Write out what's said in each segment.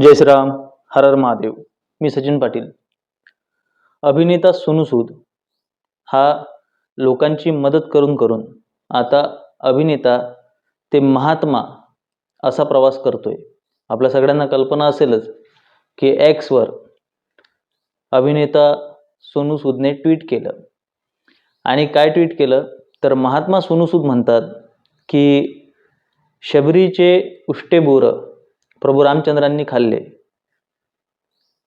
जय श्रीराम हर हर महादेव. मी सचिन पाटील. अभिनेता सोनू सूद हा लोकांची मदत करून करून आता अभिनेता ते महात्मा असा प्रवास करतोय. आपल्या सगळ्यांना कल्पना असेलच की एक्सवर अभिनेता सोनू सूदने ट्विट केलं. आणि काय ट्विट केलं? तर महात्मा सोनू सूद म्हणतात की शबरीचे उष्टे बोरं प्रभू रामचंद्रांनी खाल्ले.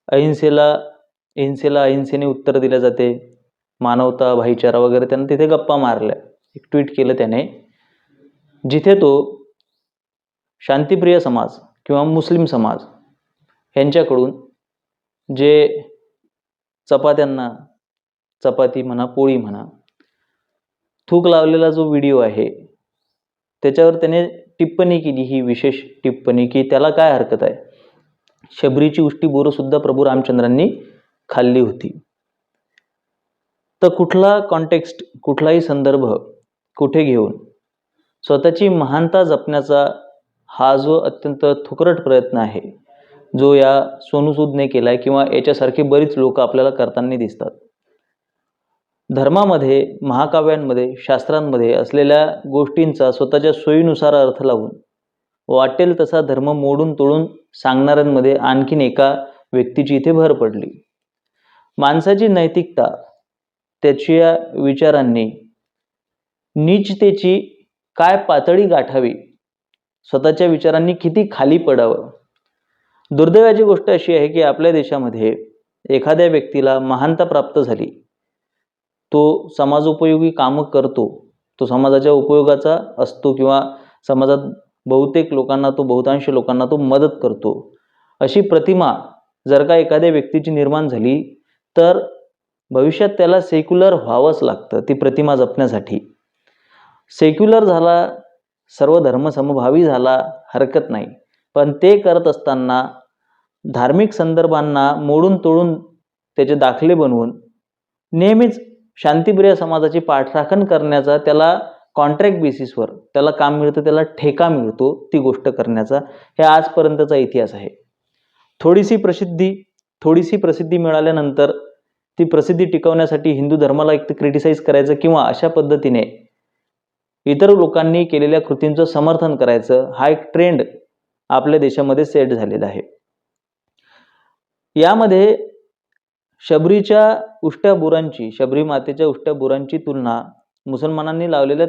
अहिंसेला अहिंसेला अहिंसेने उत्तर दिले जाते. मानवता भाईचारा वगैरे त्यानं तिथे गप्पा मारल्या. एक ट्विट केलं त्याने. जिथे तो शांतिप्रिय समाज किंवा मुस्लिम समाज यांच्याकडून जे चपात्यांना चपाती म्हणा पोळी म्हणा थूक लावलेला जो व्हिडिओ आहे त्याच्यावर त्याने टिप्पणी केली ही विशेष टिप्पणी की त्याला काय हरकत आहे? शबरीची उष्टी बोरंसुद्धा प्रभू रामचंद्रांनी खाल्ली होती. तर कुठला कॉन्टेक्स्ट कुठलाही संदर्भ कुठे घेऊन स्वतःची महानता जपण्याचा हा जो अत्यंत थुकरट प्रयत्न आहे जो या सोनूसूदने केला आहे किंवा याच्यासारखे बरीच लोक आपल्याला करताना दिसतात. धर्मामध्ये महाकाव्यांमध्ये शास्त्रांमध्ये असलेल्या गोष्टींचा स्वतःच्या सोयीनुसार अर्थ लावून वाटेल तसा धर्म मोडून तोडून सांगणाऱ्यांमध्ये आणखीन एका व्यक्तीची इथे भर पडली. माणसाची नैतिकता त्याच्या विचारांनी नीचतेची काय पातळी गाठावी स्वतःच्या विचारांनी किती खाली पडावं? दुर्दैवाची गोष्ट अशी आहे की आपल्या देशामध्ये एखाद्या व्यक्तीला महानता प्राप्त झाली. तो समाजोपयोगी कामं करतो. तो समाजाच्या उपयोगाचा असतो किंवा समाजात बहुतेक लोकांना तो बहुतांश लोकांना तो मदत करतो. अशी प्रतिमा जर का एखाद्या व्यक्तीची निर्माण झाली तर भविष्यात त्याला सेक्युलर व्हावंच लागतं ती प्रतिमा जपण्यासाठी. सेक्युलर झाला सर्व धर्मसमभावी झाला हरकत नाही. पण ते करत असताना धार्मिक संदर्भांना मोडून तोडून त्याचे दाखले बनवून नेहमीच शांतिप्रिय समाजाची पाठराखण करण्याचा त्याला कॉन्ट्रॅक्ट बेसिसवर त्याला काम मिळतं त्याला ठेका मिळतो ती गोष्ट करण्याचा हे आजपर्यंतचा इतिहास आहे. थोडीशी प्रसिद्धी थोडीशी प्रसिद्धी मिळाल्यानंतर ती प्रसिद्धी टिकवण्यासाठी हिंदू धर्माला एक क्रिटिसाइज करायचं किंवा अशा पद्धतीने इतर लोकांनी केलेल्या कृतींचं समर्थन करायचं हा एक ट्रेंड आपल्या देशामध्ये सेट झालेला आहे. यामध्ये शबरीच्या उष्ट्या बुरांची शबरी मातेच्या उष्ट्या बुरांची तुलना मुसलमानांनी लावलेल्या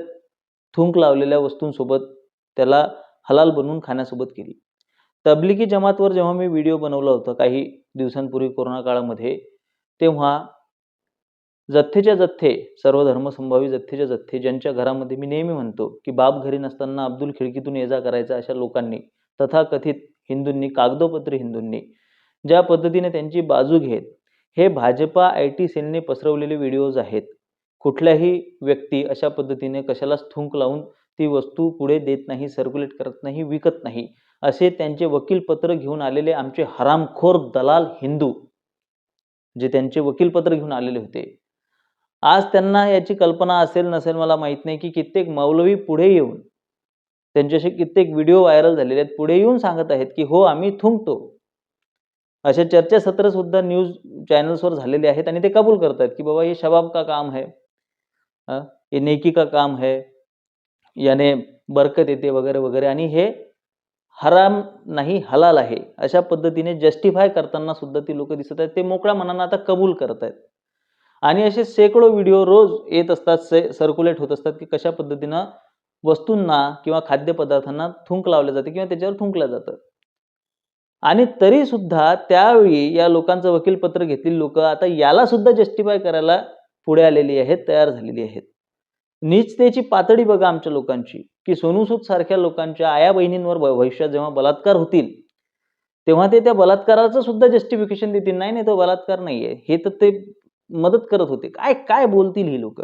थुंक लावलेल्या वस्तूंसोबत त्याला हलाल बनवून खाण्यासोबत केली. तबलिकी जमातवर जेव्हा मी व्हिडिओ बनवला होता काही दिवसांपूर्वी कोरोना काळामध्ये तेव्हा जथ्थेच्या जथ्थे सर्व धर्मसंभावी जथ्थेच्या जथ्थे ज्यांच्या घरामध्ये मी नेहमी म्हणतो की बाप घरी नसताना अब्दुल खिडकीतून ये जा करायचा अशा लोकांनी तथाकथित हिंदूंनी कागदोपत्री हिंदूंनी ज्या पद्धतीने त्यांची बाजू घेत हे भाजपा आय टी सेलने पसरवलेले व्हिडिओज आहेत. कुठल्याही व्यक्ती अशा पद्धतीने कशालाच थुंक लावून ती वस्तू पुढे देत नाही सर्क्युलेट करत नाही विकत नाही असे त्यांचे वकीलपत्र घेऊन आलेले आमचे हरामखोर दलाल हिंदू जे त्यांचे वकीलपत्र घेऊन आलेले होते. आज त्यांना याची कल्पना असेल नसेल मला माहीत नाही की कित्येक मौलवी पुढे येऊन त्यांच्याशी कित्येक व्हिडिओ व्हायरल झालेले आहेत पुढे येऊन सांगत आहेत की हो आम्ही थुंकतो. असे चर्चासत्र सुद्धा न्यूज चॅनल्सवर झालेले आहेत आणि ते कबूल करतात की बाबा हे शबाब का काम है? हे ये नेकी का काम है याने बरकत येते वगैरे वगैरे. आणि हे हराम नाही हलाल आहे. अशा पद्धतीने जस्टिफाय करताना सुद्धा ती लोक दिसत आहेत. ते मोकळ्या मनानं आता कबूल करत आहेत. आणि असे शेकडो व्हिडिओ रोज येत असतात से सर्क्युलेट होत असतात की कशा पद्धतीनं वस्तूंना किंवा खाद्यपदार्थांना थुंक लावले जाते किंवा त्याच्यावर थुंकलं जातं. आणि तरी सुद्धा त्यावेळी या लोकांचं वकीलपत्र घेतलेली लोक आता याला सुद्धा जस्टिफाय करायला पुढे आलेली आहेत तयार झालेली आहेत. नीचतेची पातळी बघा आमच्या लोकांची की सोनूसूद सारख्या लोकांच्या आया बहिणींवर भविष्यात जेव्हा बलात्कार होतील तेव्हा ते त्या बलात्काराचं सुद्धा जस्टिफिकेशन देतील. नाही नाही तो बलात्कार नाहीये. हे तर ते मदत करत होते. काय काय बोलतील ही लोक?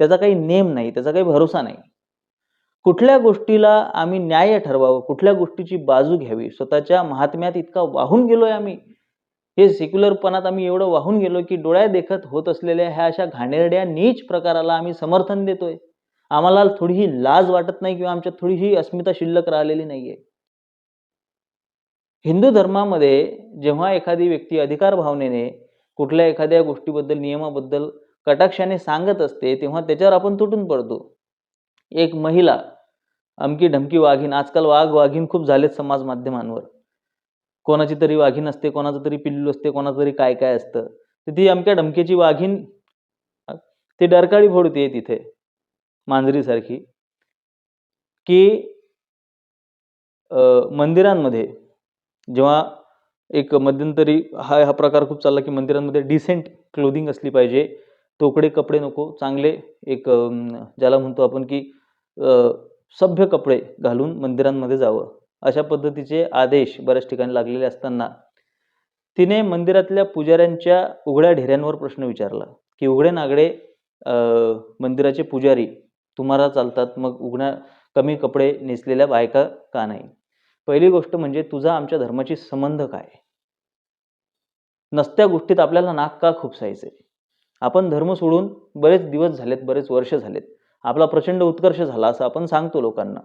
त्याचा काही नेम नाही त्याचा काही भरोसा नाही. कुठल्या गोष्टीला आम्ही न्याय ठरवावं? कुठल्या गोष्टीची बाजू घ्यावी? स्वतःच्या महात्म्यात इतका वाहून गेलोय आम्ही. हे सेक्युलरपणात आम्ही एवढं वाहून गेलो की डोळ्या देखत होत असलेल्या ह्या अशा घाणेरड्या नीच प्रकाराला आम्ही समर्थन देतोय. आम्हाला थोडीही लाज वाटत नाही किंवा आमच्यात थोडीही अस्मिता शिल्लक राहिलेली नाहीये. हिंदू धर्मामध्ये जेव्हा एखादी व्यक्ती अधिकार भावनेने कुठल्या एखाद्या गोष्टीबद्दल नियमाबद्दल कटाक्षाने सांगत असते तेव्हा त्याच्यावर आपण तुटून पडतो. एक महिला अमकी ढमकी वाघीण आजकाल वाघ वाघीण खूप झालेत समाज माध्यमांवर. कोणाची तरी वाघीण असते कोणाचं तरी पिल्लू असते कोणाचं तरी काय काय असतं. तर ती अमक्या ढमकीची वाघीण ती डरकाळी फोडते तिथे मांजरीसारखी. की मंदिरांमध्ये जेव्हा एक मध्यंतरी हा हा प्रकार खूप चालला की मंदिरांमध्ये डिसेंट क्लोदिंग असली पाहिजे. तोकडे कपडे नको चांगले एक ज्याला म्हणतो आपण की सभ्य कपडे घालून मंदिरांमध्ये जावं. अशा पद्धतीचे आदेश बऱ्याच ठिकाणी लागलेले असताना तिने मंदिरातल्या पुजाऱ्यांच्या उघड्या ढेऱ्यांवर प्रश्न विचारला की उघडे नागडे मंदिराचे पुजारी तुम्हाला चालतात मग उघड्या कमी कपडे नेसलेल्या बायका का नाही? पहिली गोष्ट म्हणजे तुझा आमच्या धर्माची संबंध काय? नसत्या गोष्टीत आपल्याला नाक का खुपसायचे? आपण धर्म सोडून बरेच दिवस झालेत बरेच वर्ष झालेत. आपला प्रचंड उत्कर्ष झाला असं आपण सांगतो लोकांना.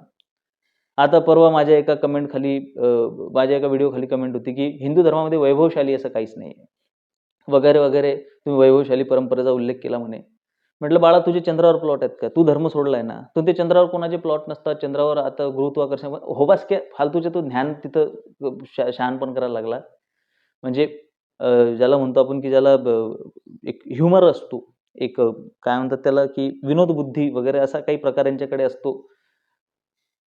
आता परवा माझ्या एका कमेंट खाली माझ्या एका व्हिडिओ खाली कमेंट होती की हिंदू धर्मामध्ये वैभवशाली असं काहीच नाही वगैरे वगैरे तुम्ही वैभवशाली परंपरेचा उल्लेख केला म्हणे. म्हटलं बाळा तुझे चंद्रावर प्लॉट आहेत का? तू धर्म सोडलाय ना? तू ते चंद्रावर कोणाचे प्लॉट नसतात? चंद्रावर आता गुरुत्वाकर्षण हो बास के फालतूचे तो ज्ञान तिथं शा शहाणपण करायला लागला. म्हणजे ज्याला म्हणतो आपण की ज्याला एक ह्युमर असतो. एक काय म्हणतात त्याला की विनोद बुद्धी वगैरे असा काही प्रकार यांच्याकडे असतो.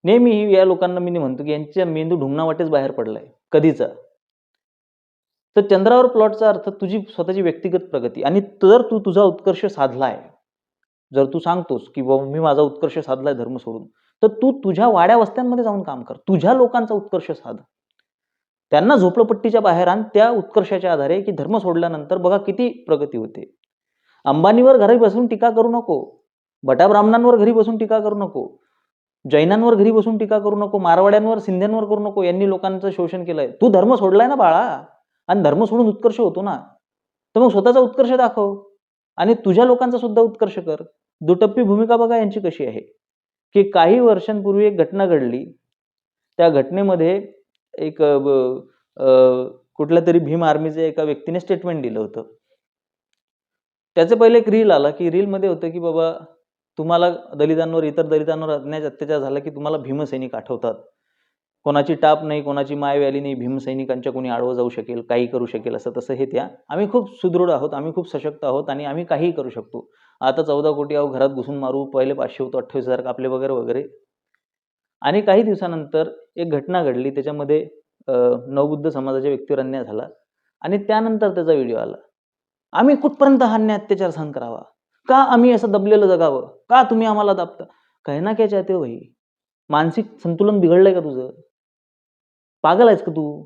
नेहमी या लोकांना मी म्हणतो की यांच्या मेंदू ढुंगणा वाटेच बाहेर पडलाय कधीचा? तर चंद्रावर प्लॉटचा अर्थ तुझी स्वतःची व्यक्तिगत प्रगती आणि जर तू तुझा उत्कर्ष साधलाय जर तू सांगतोस की बाबा मी माझा उत्कर्ष साधलाय धर्म सोडून तर तू तुझ्या वाड्या वस्त्यांमध्ये जाऊन काम कर तुझ्या लोकांचा उत्कर्ष साध. त्यांना झोपडपट्टीच्या बाहेर आण त्या उत्कर्षाच्या आधारे की धर्म सोडल्यानंतर बघा किती प्रगती होते. अंबानीवर घरी बसून टीका करू नको भटा ब्राह्मणांवर घरी बसून टीका करू नको जैनांवर घरी बसून टीका करू नको मारवाड्यांवर सिंध्यांवर करू नको यांनी लोकांचं शोषण केलंय. तू धर्म सोडलाय ना बाळा? आणि धर्म सोडून उत्कर्ष होतो ना? तर मग स्वतःचा उत्कर्ष दाखव आणि तुझ्या लोकांचा सुद्धा उत्कर्ष कर. दुटप्पी भूमिका बघा यांची कशी आहे. की काही वर्षांपूर्वी एक घटना घडली. त्या घटनेमध्ये एक कुठल्या तरी भीम आर्मीचे एका व्यक्तीने स्टेटमेंट दिलं होतं. त्याचं पहिले एक रील आला की रीलमध्ये होतं की बाबा तुम्हाला दलितांवर इतर दलितांवर अन्याय अत्याचार झाला की तुम्हाला भीमसैनिक आठवतात. कोणाची टाप नाही कोणाची माय व्याली नाही भीमसैनिकांच्या कोणी आडवं जाऊ शकेल काही करू शकेल असं तसं हे त्या. आम्ही खूप सुदृढ आहोत आम्ही खूप सशक्त आहोत आणि आम्ही काहीही करू शकतो. आता चौदा कोटी आहो घरात घुसून मारू पहिले पाचशे होतो अठ्ठावीस हजार कापले वगैरे वगैरे. आणि काही दिवसानंतर एक घटना घडली त्याच्यामध्ये नवबुद्ध समाजाच्या व्यक्तीवर अन्याय झाला. आणि त्यानंतर त्याचा व्हिडिओ आला. आम्ही कुठपर्यंत हा अन्याय अत्याचार सहन करावा? का आम्ही असं दबलेलं जगावं? का तुम्ही आम्हाला दाबता? कहना क्या चाहते हो भाई मानसिक संतुलन बिघडलंय का तुझं? पागल आहेस का तू?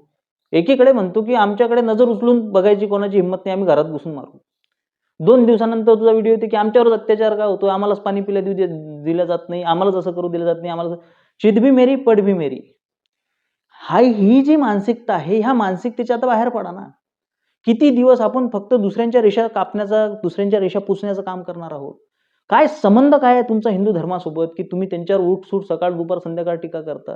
एकीकडे म्हणतो की आमच्याकडे नजर उचलून बघायची कोणाची हिंमत नाही आम्ही घरात घुसून मारू. दोन दिवसानंतर तुझा व्हिडिओ होती की आमच्यावरच अत्याचार का होतो आम्हालाच पाणी पिल्या देऊ दे- दिलं जात नाही. आम्हालाच असं करू दिलं जात नाही. आम्हाला चित भी मेरी पड भी मेरी. हा ही जी मानसिकता आहे ह्या मानसिकतेच्या आता बाहेर पडा ना. किती दिवस आपण फक्त दुसऱ्यांच्या रेषा कापण्याचा दुसऱ्यांच्या रेषा पुसण्याचं काम करणार आहोत? काय संबंध काय आहे तुमचा हिंदू धर्मासोबत की तुम्ही त्यांच्यावर उठसूट सकाळ दुपार संध्याकाळ टीका करता?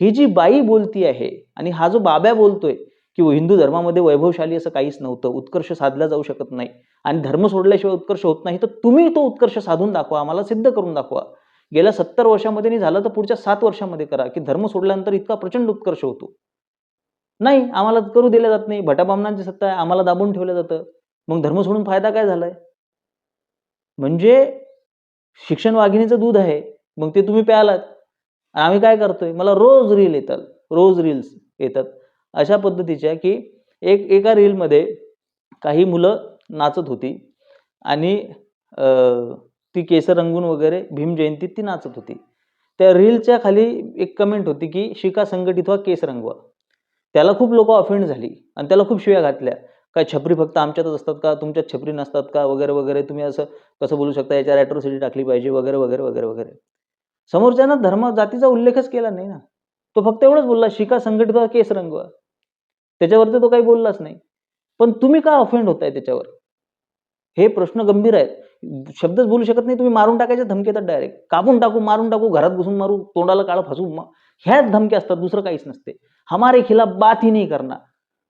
ही जी बाई बोलती आहे आणि हा जो बाब्या बोलतोय की हिंदू धर्मामध्ये वैभवशाली असं काहीच नव्हतं उत्कर्ष साधला जाऊ शकत नाही आणि धर्म सोडल्याशिवाय उत्कर्ष होत नाही तर तुम्ही तो उत्कर्ष साधून दाखवा आम्हाला सिद्ध करून दाखवा. गेल्या सत्तर वर्षामध्ये नाही झालं तर पुढच्या सात वर्षामध्ये करा की धर्म सोडल्यानंतर इतका प्रचंड उत्कर्ष होतो. नाही आम्हाला करू दिलं जात नाही. भटाबामणांची सत्ता आहे आम्हाला दाबून ठेवलं जातं. मग धर्म सोडून फायदा काय झालाय? म्हणजे शिक्षण वाघिणीचं दूध आहे मग ते तुम्ही प्यालात. आम्ही काय करतोय? मला रोज रील येतात रोज रील्स येतात. अशा पद्धतीच्या की एक एका रीलमध्ये काही मुलं नाचत होती आणि ती केस रंगून वगैरे भीम जयंतीत ती नाचत होती. त्या रीलच्या खाली एक कमेंट होती की शिका संघटित व्हा केस रंगवा त्याला खूप लोक ऑफेंड झाली आणि त्याला खूप शिव्या घातल्या. काय छपरी फक्त आमच्यातच असतात का? तुमच्यात छपरी नसतात का? वगैरे वगैरे. तुम्ही असं कसं बोलू शकता? याच्यावर ॲट्रॉसिटी टाकली पाहिजे वगैरे वगैरे वगैरे वगैरे. समोरच्यानं धर्म जातीचा उल्लेखच केला नाही ना. तो फक्त एवढंच बोलला शिका संघटित केस रंगवा. त्याच्यावरती तो काही बोललाच नाही. पण तुम्ही का ऑफेंड होताय त्याच्यावर? हे प्रश्न गंभीर आहेत. शब्दच बोलू शकत नाही. तुम्ही मारून टाकायच्या धमकी येतात डायरेक्ट कापून टाकू मारून टाकू घरात घुसून मारू तोंडाला काळं फासू ह्याच धमक्या असतात. दुसरं काहीच नसते. हमारे खिलाफ बात ही नाही करणार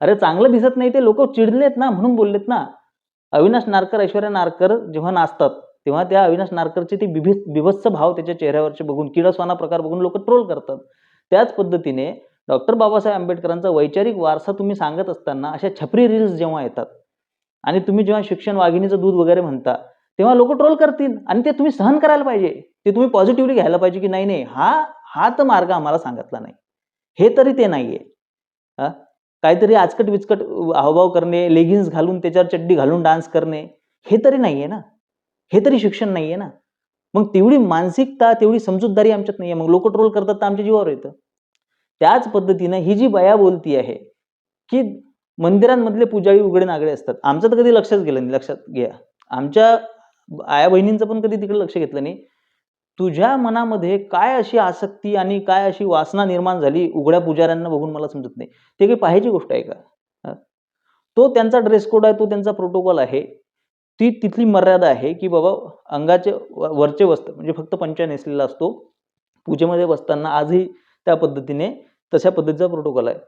अरे चांगलं दिसत नाही ते लोक चिडलेत ना म्हणून बोललेत ना. अविनाश नारकर ऐश्वर्या नारकर जेव्हा नाचतात तेव्हा त्या अविनाश नारकरचे ते बिभि बिभत्स भाव त्याच्या चेहऱ्यावरचे बघून किडसवाना प्रकार बघून लोक ट्रोल करतात. त्याच पद्धतीने डॉक्टर बाबासाहेब आंबेडकरांचा वैचारिक वारसा तुम्ही सांगत असताना अशा छपरी रील्स जेव्हा येतात आणि तुम्ही जेव्हा शिक्षण वाघिणीचं दूध वगैरे म्हणता तेव्हा लोक ट्रोल करतील आणि ते तुम्ही सहन करायला पाहिजे. ते तुम्ही पॉझिटिव्हली घ्यायला पाहिजे की नाही नाही हा हा तर मार्ग आम्हाला सांगितला नाही. हे तरी ते नाहीये. हा? काहीतरी आचकट विचकट हावभाव करणे लेगिन्स घालून त्याच्यावर चड्डी घालून डान्स करणे हे तरी नाहीये ना. हे तरी शिक्षण नाहीये ना. मग तेवढी मानसिकता तेवढी समजूतदारी आमच्यात नाहीये. मग लोक ट्रोल करतात तर आमच्या जीवावर येतं. त्याच पद्धतीनं ही जी बया बोलती आहे की मंदिरांमधले पुजारी उघडे नागडे असतात. आमचं तर कधी लक्षात गेलं नाही. लक्षात घ्या. आमच्या आया बहिणींचं पण कधी तिकडे लक्ष घेतलं नाही. तुझ्या मनामध्ये काय अशी आसक्ती आणि काय अशी वासना निर्माण झाली? उघड्या पुजाऱ्यांना बघून मला समजत नाही. ते काही पाहायची गोष्ट आहे का? तो त्यांचा ड्रेस कोड आहे तो त्यांचा प्रोटोकॉल आहे. ती तिथली मर्यादा आहे की बाबा अंगाचे व- वरचे वस्त्र म्हणजे फक्त पंचा नेसलेला असतो. पूजेमध्ये बसताना आजही त्या पद्धतीने तशा पद्धतीचा प्रोटोकॉल आहे.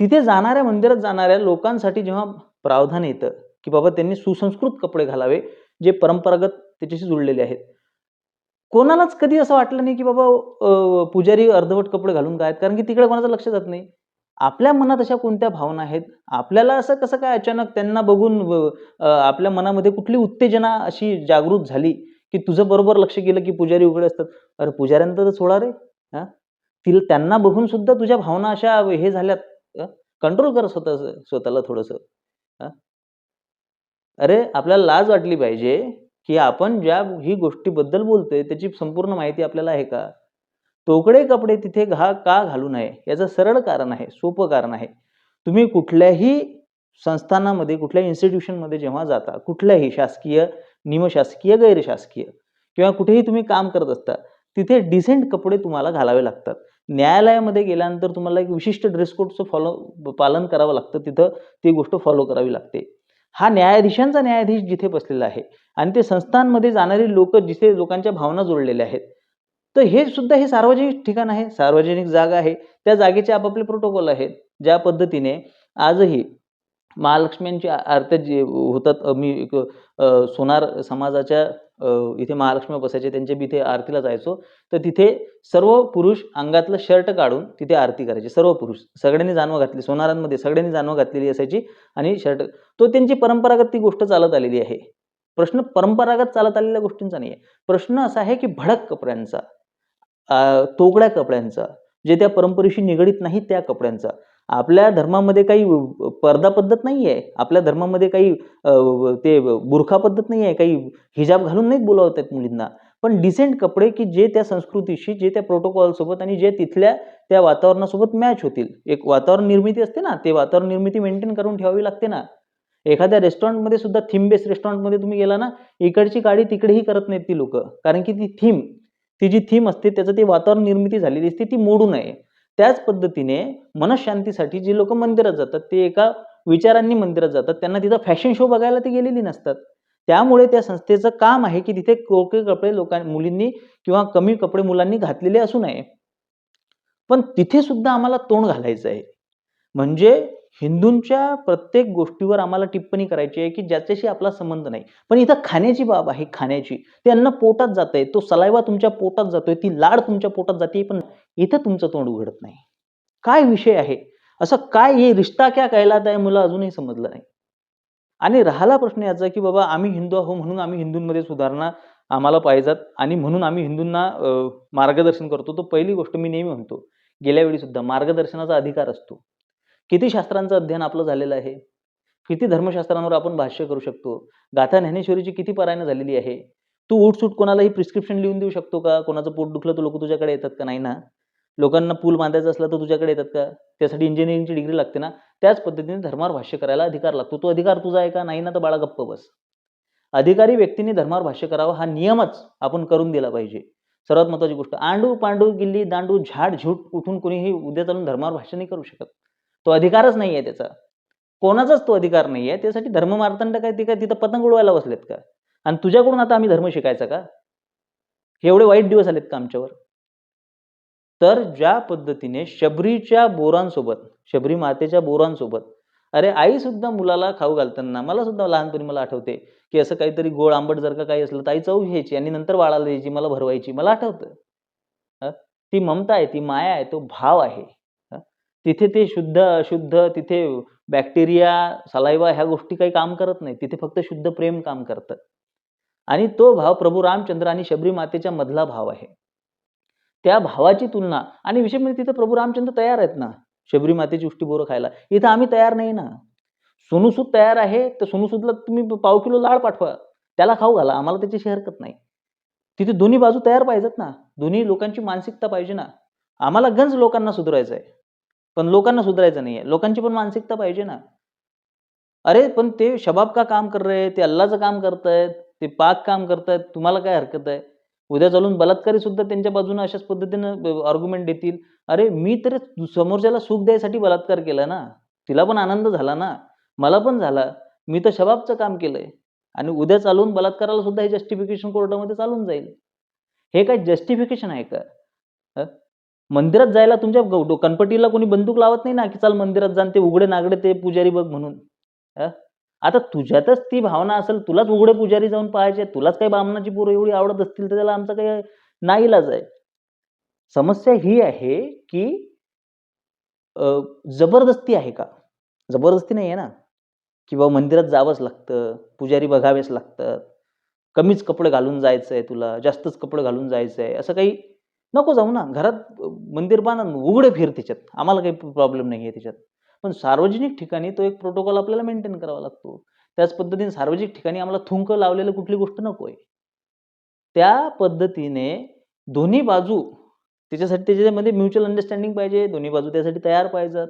तिथे जाणाऱ्या मंदिरात जाणाऱ्या लोकांसाठी जेव्हा प्रावधान येतं की बाबा त्यांनी सुसंस्कृत कपडे घालावे जे परंपरागत त्याच्याशी जुळलेले आहेत. कोणालाच कधी असं वाटलं नाही की बाबा पुजारी अर्धवट कपडे घालून काय आहेत? कारण की तिकडे कोणाचं लक्ष जात नाही. आपल्या मनात अशा कोणत्या भावना आहेत? आपल्याला असं कसं काय अचानक त्यांना बघून आपल्या मनामध्ये कुठली उत्तेजना अशी जागृत झाली की तुझं बरोबर लक्ष गेलं की पुजारी उघडे असतात? अरे पुजाऱ्यांचं तर सोडा रे हा? तिला त्यांना बघून सुद्धा तुझ्या भावना अशा हे झाल्यात कंट्रोल कर स्वतः स्वतःला थोडंसं हा? अरे आपल्याला लाज वाटली पाहिजे. की आपण ज्या ही गोष्टीबद्दल बोलतोय त्याची संपूर्ण माहिती आपल्याला आहे का? तोकडे कपडे तिथे घा का घालू नये? याचं सरळ कारण आहे सोपं कारण आहे. तुम्ही कुठल्याही संस्थानामध्ये कुठल्याही इन्स्टिट्यूशनमध्ये जेव्हा जाता कुठल्याही शासकीय निमशासकीय गैरशासकीय किंवा कुठेही तुम्ही काम करत असता तिथे डिसेंट कपडे तुम्हाला घालावे लागतात. न्यायालयामध्ये गेल्यानंतर तुम्हाला एक विशिष्ट ड्रेस कोडचं फॉलो पालन करावं लागतं. तिथं ती गोष्ट फॉलो करावी लागते. हा न्यायाधीशांचा न्यायाधीश जिथे बसलेला आहे आणि ते संस्थांमध्ये जाणारी लोक जिथे लोकांच्या भावना जोडलेल्या आहेत. तर हे सुद्धा हे सार्वजनिक ठिकाण आहे. सार्वजनिक जागा आहे. त्या जागेचे आपापले प्रोटोकॉल आहेत. ज्या पद्धतीने आजही महालक्ष्म्यांची आरत्या जे होतात मी एक सोनार समाजाच्या इथे महालक्ष्मी बसायचे त्यांच्या बी इथे आरतीला जायचो. तर तिथे सर्व पुरुष अंगातलं शर्ट काढून तिथे आरती करायचे सर्व पुरुष. सगळ्यांनी जानवं घातली सोनारांमध्ये सगळ्यांनी जानवं घातलेली असायची आणि शर्ट. तो त्यांची परंपरागत ती गोष्ट चालत आलेली आहे. प्रश्न परंपरागत चालत आलेल्या गोष्टींचा नाही आहे प्रश्न असा आहे की भडक कपड्यांचा तोगड्या कपड्यांचा जे त्या परंपरेशी निगडीत नाही त्या कपड्यांचा. आपल्या धर्मामध्ये काही पर्दा पद्धत नाही आहे आपल्या धर्मामध्ये काही ते बुरखा पद्धत नाही आहे काही हिजाब घालून नाहीत बोलावत आहेत मुलींना. पण डिसेंट कपडे की जे त्या संस्कृतीशी जे त्या प्रोटोकॉलसोबत आणि जे तिथल्या त्या वातावरणासोबत मॅच होतील. एक वातावरण निर्मिती असते ना ते वातावरण निर्मिती मेंटेन करून ठेवावी लागते ना. एखाद्या रेस्टॉरंटमध्ये सुद्धा थीम बेस्ड रेस्टॉरंटमध्ये तुम्ही गेला ना इकडची गाडी तिकडेही करत नाहीत ती लोक. कारण की ती थीम ती जी थीम असते त्याचं ते वातावरण निर्मिती झालेली असते ती मोडू नये. त्याच पद्धतीने मनशांतीसाठी जी लोक मंदिरात जातात ते एका विचारांनी मंदिरात जातात. त्यांना तिथं फॅशन शो बघायला ती गेलेली नसतात. त्यामुळे त्या संस्थेचं काम आहे की तिथे कोके कपडे लोकां मुलींनी किंवा कमी कपडे मुलांनी घातलेले असू नये. पण तिथे सुद्धा आम्हाला तोंड घालायचं आहे. म्हणजे हिंदूंच्या प्रत्येक गोष्टीवर आम्हाला टिप्पणी करायची आहे की ज्याच्याशी आपला संबंध नाही. पण इथं खाण्याची बाब आहे खाण्याची. ते अन्न पोटात जात आहे तो सलायवा तुमच्या पोटात जातोय ती लाड तुमच्या पोटात जाते पण इथं तुमचं तोंड उघडत नाही. काय विषय आहे? असं काय हे रिश्ता क्या कहलात आहे मला? अजूनही समजलं नाही. आणि राहिला प्रश्न याचा की बाबा आम्ही हिंदू आहो म्हणून आम्ही हिंदूंमध्ये सुधारणा आम्हाला पाहिजेत आणि म्हणून आम्ही हिंदूंना मार्गदर्शन करतो. तर पहिली गोष्ट मी नेहमी म्हणतो. गेल्या वेळी सुद्धा मार्गदर्शनाचा अधिकार असतो. किती शास्त्रांचं अध्ययन आपलं झालेलं आहे? किती धर्मशास्त्रांवर आपण भाष्य करू शकतो? गाथा ज्ञानेश्वरीची किती पारायणं झालेली आहे? तू उठसूट कोणालाही प्रिस्क्रिप्शन लिहून देऊ शकतो का? कोणाचं पोट दुखलं तर लोक तुझ्याकडे येतात का? नाही ना? लोकांना पूल बांधायचा असला तर तुझ्याकडे येतात का? त्यासाठी इंजिनिअरिंगची डिग्री लागते ना? त्याच पद्धतीने धर्मावर भाष्य करायला अधिकार लागतो. तो अधिकार तुझा आहे का? नाही ना तर बाळा गप्प बस. अधिकारी व्यक्तीने धर्मावर भाष्य करावं हा नियमच आपण करून दिला पाहिजे. सर्वात महत्वाची गोष्ट आंडू पांडू गिल्ली दांडू झाड झूट उठून कोणीही उद्या चालून धर्मावर भाष्य नाही करू शकत. तो अधिकारच नाही आहे त्याचा. कोणाचाच तो अधिकार नाही आहे त्यासाठी धर्म मार्तंड काय ते काय तिथं पतंग उडवायला बसलेत का? आणि तुझ्याकडून आता आम्ही धर्म शिकायचा का? एवढे वाईट दिवस आलेत का आमच्यावर? तर ज्या पद्धतीने शबरीच्या बोरांसोबत शबरी मातेच्या बोरांसोबत अरे आई सुद्धा मुलाला खाऊ घालताना मला सुद्धा लहानपणी मला आठवते की असं काहीतरी गोड आंबट जर का काही असलं तर आई चव घ्यायची आणि नंतर वाळाला द्यायची मला भरवायची मला आठवतं. ती ममता आहे ती माया आहे तो भाव आहे. तिथे ते शुद्ध अशुद्ध तिथे बॅक्टेरिया सलायवा ह्या गोष्टी काही काम करत नाही तिथे फक्त शुद्ध प्रेम काम करतं आणि तो भाव प्रभू रामचंद्र आणि शबरी मातेच्या मधला भाव आहे. त्या भावाची तुलना आणि विशेष म्हणजे तिथं प्रभू रामचंद्र तयार आहेत ना शबरी मातेची उष्टी बोरं खायला. इथं आम्ही तयार नाही ना. सोनूसूद तयार आहे तर सोनूसूदला तुम्ही पाव किलो लाळ पाठवा. त्याला खाऊ घाला आम्हाला त्याच्याशी हरकत नाही. तिथे दोन्ही बाजू तयार पाहिजेत ना. दोन्ही लोकांची मानसिकता पाहिजे ना. आम्हाला गंज लोकांना सुधारायचं आहे पण लोकांना सुधारायचं नाही आहे लोकांची पण मानसिकता पाहिजे ना. अरे पण ते शबाब का काम कर रहे? ते अल्लाचं काम करतायत ते पाक काम करतायत तुम्हाला काय हरकत आहे? उद्या चालून बलात्कारी सुद्धा त्यांच्या बाजूने अशाच पद्धतीनं आर्ग्युमेंट देतील. अरे मी तर समोरच्याला सुख द्यायसाठी बलात्कार केला ना. तिला पण आनंद झाला ना. मला पण झाला. मी तर शबाबचं काम केलंय. आणि उद्या चालून बलात्काराला सुद्धा हे जस्टिफिकेशन कोर्टामध्ये चालून जाईल. हे काय जस्टिफिकेशन आहे का? मंदिरात जायला तुमच्या गौ- कणपटीला कोणी बंदूक लावत नाही ना की चाल मंदिरात जाण ते उघडे नागडे ते पुजारी बघ म्हणून? आता तुझ्यातच ती भावना असेल तुलाच उघडे पुजारी जाऊन पाहायचे तुलाच काही बामणाची पोरं एवढी आवडत असतील तर त्याला आमचा काही नाईलाज आहे. समस्या ही आहे की जबरदस्ती आहे का? जबरदस्ती नाही आहे ना किंवा मंदिरात जावंच लागतं पुजारी बघावेच लागतात कमीच कपडे घालून जायचं आहे तुला जास्तच कपडे घालून जायचं आहे असं काही नको जाऊ ना. घरात मंदिर बांधा उघडे फिर त्याच्यात आम्हाला काही प्रॉब्लेम नाही आहे त्याच्यात पण सार्वजनिक ठिकाणी तो एक प्रोटोकॉल आपल्याला मेंटेन करावा लागतो. त्याच पद्धतीने सार्वजनिक ठिकाणी आम्हाला थुंक लावलेलं कुठली गोष्ट नको आहे. त्या पद्धतीने दोन्ही बाजू त्याच्यासाठी त्याच्यामध्ये म्युच्युअल अंडरस्टँडिंग पाहिजे दोन्ही बाजू त्यासाठी तयार पाहिजेत.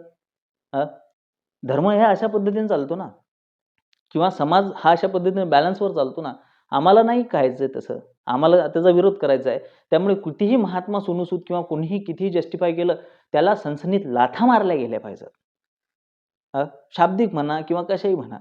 धर्म ह्या अशा पद्धतीने चालतो ना. किंवा समाज हा अशा पद्धतीने बॅलन्सवर चालतो ना. आम्हाला नाही खायचं तसं. आम्हाला त्याचा विरोध करायचा आहे. त्यामुळे कितीही महात्मा सोनूसूद किंवा कोणीही कितीही जस्टिफाय केलं त्याला सनसनीत लाथा मारल्या गेल्या पाहिजेत. शाब्दिक म्हणा किंवा कशाही म्हणा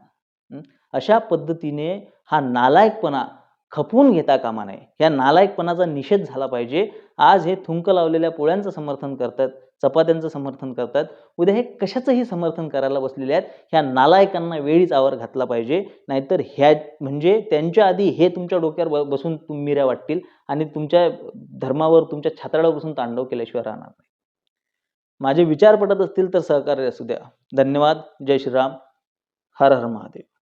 अशा पद्धतीने हा नालायकपणा खपवून घेता कामा नये. या नालायकपणाचा निषेध झाला पाहिजे. आज हे थुंक लावलेल्या पोळ्यांचं समर्थन करतात चपात्यांचं समर्थन करतात. उद्या हे कशाचंही समर्थन करायला बसलेले आहेत ह्या नालायकांना वेळीच आवर घातला पाहिजे. नाहीतर ह्या म्हणजे त्यांच्या आधी हे तुमच्या डोक्यावर ब- बसून तुम मिऱ्या वाटतील आणि तुमच्या धर्मावर तुमच्या छात्रावर बसून तांडव केल्याशिवाय राहणार नाही. माझे विचार पटत असतील तर सहकार्य असू द्या. धन्यवाद. जय श्रीराम. हर हर महादेव.